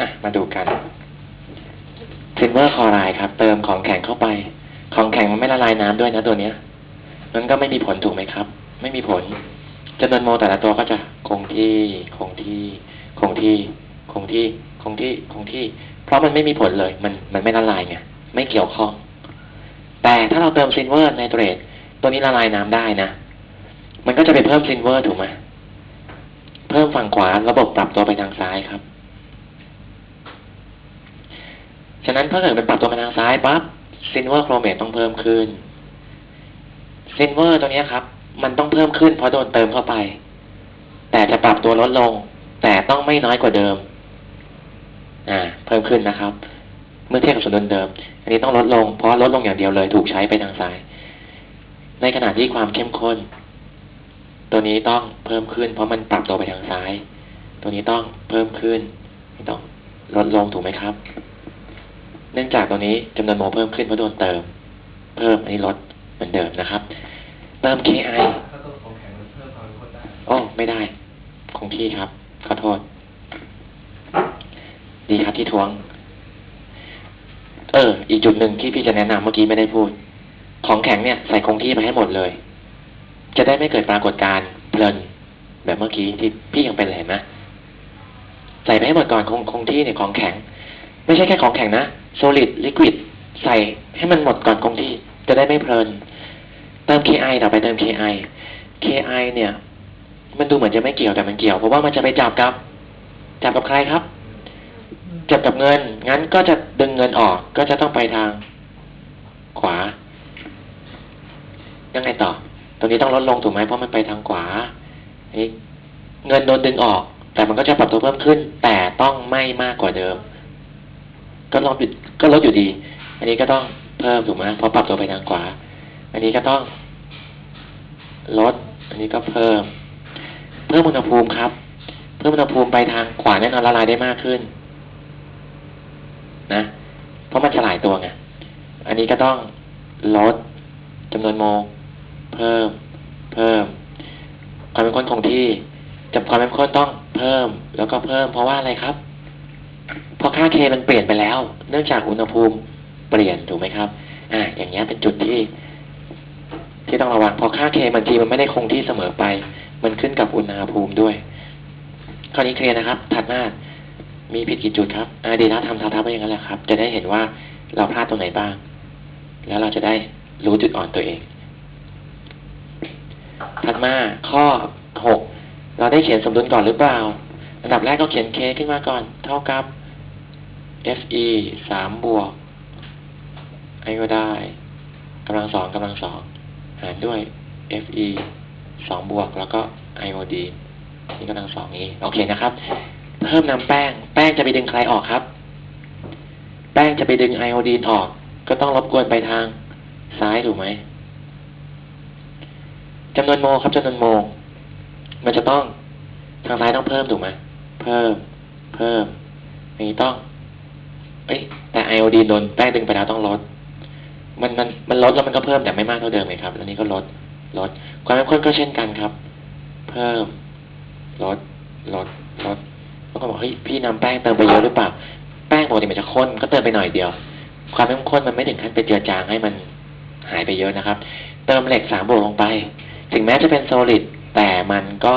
อะมาดูกันซิลเวอร์คอไรด์ครับ เติมของแข็งเข้าไป ของแข็งมันไม่ละลายน้ำด้วยนะตัวเนี้ยมันก็ไม่มีผลถูกไหมครับ ไม่มีผลจำนวนโมลแต่ละตัวก็จะคงที่ คงที่ คงที่ คงที่ คงที่ คงที่ เพราะมันไม่มีผลเลย มัน มันไม่ละลายไง ไม่เกี่ยวข้อง แต่ถ้าเราเติมซิลเวอร์ไนเตรต ตัวนี้ละลายน้ำได้นะ มันก็จะไปเพิ่มซิลเวอร์ถูกไหม เพิ่มฝั่งขวา ระบบปรับตัวไปทางซ้ายครับ ฉะนั้นถ้าเกิดเป็นปรับตัวไปทางซ้ายปั๊บซิลเวอร์โครเมตต้องเพิ่มขึ้นซิลเวอร์ตัวนี้ครับ มันต้องเพิ่มขึ้นเพราะโดนเติมเข้าไป แต่จะปรับตัวลดลง แต่ต้องไม่น้อยกว่าเดิม อ่า เพิ่มขึ้นนะครับ เมื่อเทียบกับสมดุลเดิม อันนี้ต้องลดลง เพราะลดลงอย่างเดียวเลย ถูกใช้ไปทางซ้าย ในขณะที่ความเข้มข้น ตัวนี้ต้องเพิ่มขึ้น เพราะมันปรับตัวไปทางซ้าย ตัวนี้ต้องเพิ่มขึ้นนี่ต้องลดลงถูกไหมครับ เนื่องจากตัวนี้จำนวนโมลเพิ่มขึ้นเพราะโดนเติม เพิ่มอันนี้ลดเหมือนเดิมนะครับ เติม KI ถ้าต้นของแข็งมันเพิ่มความเข้มข้นได้โอ้ไม่ได้ คงที่ครับ ขอโทษ ดีครับที่ทวง เออ อีกจุดหนึ่งที่พี่จะแนะนำเมื่อกี้ไม่ได้พูด ของแข็งเนี่ยใส่คงที่ไปให้หมดเลย จะได้ไม่เกิดปรากฏการณ์เพลิน แบบเมื่อกี้ที่พี่ยังเป็นเลยเห็นไหมใส่ไปให้หมดก่อนคงคงที่เนี่ยของแข็ง ไม่ใช่แค่ของแข็งนะ solid liquid ใส่ให้มันหมดก่อนคงที่จะได้ไม่เพลิน เติม KI ต่อไปเติม KI KI เนี่ย มันดูเหมือนจะไม่เกี่ยวแต่มันเกี่ยว เพราะว่ามันจะไปจับกับ จับกับใครครับ จับกับเงิน งั้นก็จะดึงเงินออก ก็จะต้องไปทาง ขวา ยังไงต่อ ตรงนี้ต้องลดลงถูกไหมเพราะมันไปทางขวาเงินโดนดึงออก แต่มันก็จะปรับตัวเพิ่มขึ้น แต่ต้องไม่มากกว่าเดิม ก็ลดอยู่ก็ลดอยู่ดี อันนี้ก็ต้องเพิ่มถูกไหมเพราะปรับตัวไปทางขวา อันนี้ก็ต้องลด อันนี้ก็เพิ่ม เพิ่มอุณหภูมิครับ เพิ่มอุณหภูมิไปทางขวาแน่นอนละลายได้มากขึ้น นะ เพราะมันสลายตัวไง อันนี้ก็ต้องลดจำนวนโมลเพิ่ม เพิ่ม ความเป็นข้นคงที่จำความเป็นข้นต้องเพิ่ม แล้วก็เพิ่ม เพราะว่าอะไรครับ พราะค่าเคมันเปลี่ยนไปแล้ว เนื่องจากอุณหภูมิเปลี่ยนถูกไหมครับ อ่า อย่างเงี้ยเป็นจุดที่ ที่ต้องระวังพราะค่าเคบางทีมันไม่ได้คงที่เสมอไป มันขึ้นกับอุณหภูมิด้วยข้อนี้เคลียร์นะครับ ถัดมามีผิดกี่จุดครับอ่าดีแล้วทำทับไว้อย่างนั้นแหละครับ จะได้เห็นว่าเราพลาดตรงไหนบ้าง แล้วเราจะได้รู้จุดอ่อนตัวเอง ถัดมาข้อหกเราได้เขียนสมดุลก่อนหรือเปล่า อันดับแรกก็เขียน k ขึ้นมาก่อน เท่ากับ fe สามบวกไอก็ได้กำลังสองกำลังสองหารด้วย fe สองบวกแล้วก็ไอโอดีนี่กำลังสองนี้โอเคนะครับ เพิ่มน้ำแป้ง แป้งจะไปดึงใครออกครับ แป้งจะไปดึงไอโอดีนออก ก็ต้องรบกวนไปทางซ้ายถูกไหมจำนวนโมลครับจำนวนโมลมันจะต้องทางซ้ายต้องเพิ่มถูกไหมเพิ่ม เพิ่มนี้ต้อง เอ้ยแต่ไอโอดีนโดนแป้งดึงไปแล้วต้องลด มันมันมันลดแล้วมันก็เพิ่มแต่ไม่มากเท่าเดิมเลยครับ แล้วนี้ก็ลดลด ความเข้มข้นก็เช่นกันครับ เพิ่มลดลดลดบางคนบอกเฮ้ยพี่นำแป้งเติมไปเยอะหรือเปล่า แป้งปกติมันจะข้นก็เติมไปหน่อยเดียว ความเข้มข้นมันไม่ถึงขั้นไปเจือจางให้มันหายไปเยอะนะครับ เติมเหล็กสามบวกลงไป ถึงแม้จะเป็นโซลิดแต่มันก็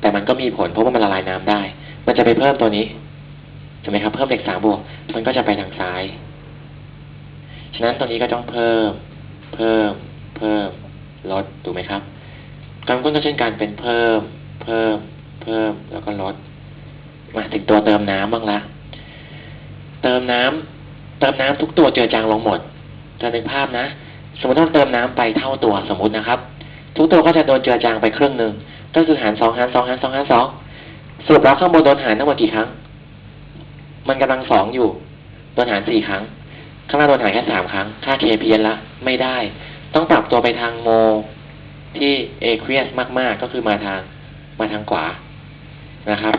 แต่มันก็มีผลเพราะว่ามันละลายน้ำได้ มันจะไปเพิ่มตัวนี้ ใช่ไหมครับ เพิ่มเล็กสามบวก มันก็จะไปทางซ้าย ฉะนั้นตัวนี้ก็ต้องเพิ่ม เพิ่ม เพิ่ม ลด ถูกไหมครับการก้นก็เช่นกันเป็นเพิ่ม เพิ่ม เพิ่ม แล้วก็ลด มาถึงตัวเติมน้ำบ้างละ เติมน้ำเติมน้ำทุกตัวเจือจางลงหมดจะเป็นภาพนะ สมมติว่าเติมน้ำไปเท่าตัวสมมตินะครับ ทุกตัวก็จะโดนเจือจางไปครึ่งหนึ่ง ก็คือหารสองหารสองหารสองหารสองสรุปแล้วข้างบนโดนหารทั้งหมดกี่ครั้ง มันกำลังสองอยู่โดนหารสี่ครั้ง ข้างล่างโดนหารแค่สามครั้ง ค่าเคเพียนละ ไม่ได้ ต้องปรับตัวไปทางโมที่เอเคียสมากๆ ก็คือมาทางมาทางขวานะครับ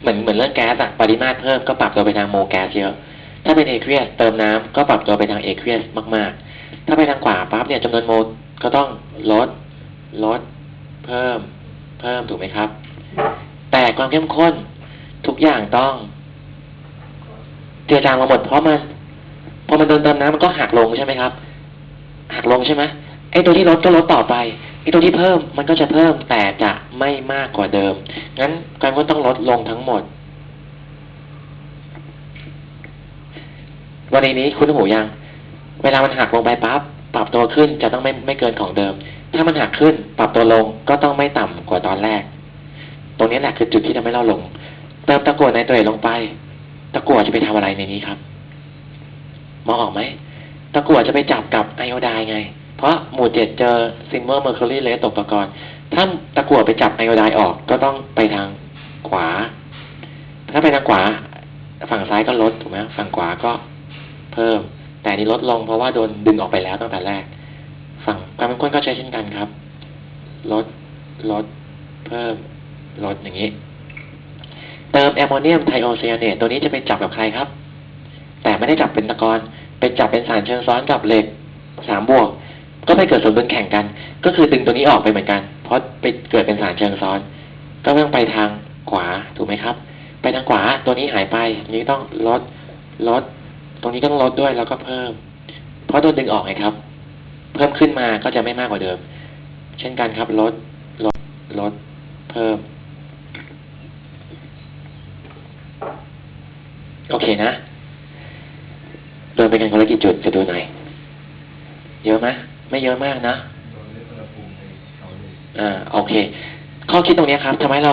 เหมือนเหมือนเรื่องแก๊สอะปริมาตรเพิ่มก็ปรับตัวไปทางโมแก๊สเยอะ ถ้าเป็นเอเคียสเติมน้ำก็ปรับตัวไปทางเอเคียสมาก ๆ ถ้าไปทางขวาปั๊บเนี่ยจำนวนโมก็ต้องลดลด เพิ่ม เพิ่มถูกไหมครับ แต่ความเข้มข้น กอย่างต้องเจือจางลงหมดเพราะมันพอมันโดนเติมน้ำมันก็หักลงใช่ไหมครับ หักลงใช่ไหมไอ้ตัวที่ลดก็ลดต่อไปไอ้ตัวที่เพิ่มมันก็จะเพิ่มแต่จะไม่มากกว่าเดิม งั้นความเข้มข้นต้องลดลงทั้งหมด วันนี้คุณหูยัง เวลามันหักลงไปปั๊บปรับตัวขึ้นจะต้องไม่ไม่เกินของเดิม ถ้ามันหักขึ้น ปรับตัวลงก็ต้องไม่ต่ำกว่าตอนแรก ตรงนี้แหละคือจุดที่ทำให้เราลง เติมตะกั่วไนเตรตลงไป ตะกั่วจะไปทำอะไรในนี้ครับ มองออกไหม ตะกั่วจะไปจับกับไอโอไดน์ไง เพราะหมู่เจ็ดเจอซิลเวอร์เมอร์คิวรีเลสตกตะกอนถ้าตะกั่วไปจับไอโอไดน์ออกก็ต้องไปทางขวา ถ้าไปทางขวา ฝั่งซ้ายก็ลดถูกไหมฝั่งขวาก็เพิ่ม แต่นี้ลดลงเพราะว่าโดนดึงออกไปแล้วตั้งแต่แรก ฝั่งความเป็นข้นก็ใช้เช่นกันครับ ลดลดเพิ่มลดอย่างนี้ เติมแอมโมเนียมไทโอไซยาเนตตัวนี้จะไปจับกับใครครับ แต่ไม่ได้จับเป็นตะกอนไปจับเป็นสารเชิงซ้อนกับเหล็กสามบวก ก็ไปเกิดสมดุลแข่งกัน ก็คือดึงตัวนี้ออกไปเหมือนกัน เพราะไปเกิดเป็นสารเชิงซ้อน ก็ต้องไปทางขวาถูกไหมครับ ไปทางขวาตัวนี้หายไปนนี้ต้องลดลด ตรงนี้ก็ต้องลดด้วยแล้วก็เพิ่ม เพราะโดนดึงออกไงครับ เพิ่มขึ้นมาก็จะไม่มากกว่าเดิม เช่นกันครับลดลดลดเพิ่ม โอเคนะโดนไปกันคนละกี่จุดจะดูหน่อยเยอะไหมไม่เยอะมากนะโดนเรื่องอุณหภูมิในเขาเลยอ่าโอเค ข้อคิดตรงเนี้ยครับทำให้เรา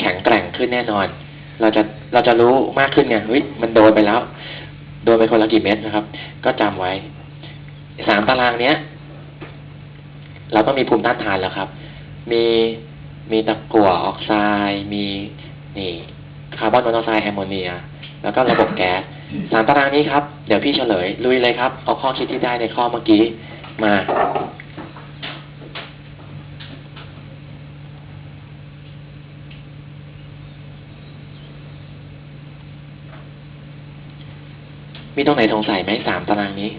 แข็งแกร่งขึ้นแน่นอน เราจะเราจะรู้มากขึ้นไงเฮ้ยมันโดนไปแล้ว โดนไปคนละกี่เม็ดนะครับ ก็จำไว้สามตารางเนี้ย เราต้องมีภูมิต้านทานแล้วครับ มีมีตะกั่วออกไซด์มีนี่คาร์บอนมอนอกไซด์แอมโมเนีย แล้วก็ระบบแก๊สสามตารางนี้ครับ เดี๋ยวพี่เฉลย ลุยเลยครับ เอาข้อคิดที่ได้ในข้อเมื่อกี้มามีตรงไหนสงสัยไหมสามตารางนี้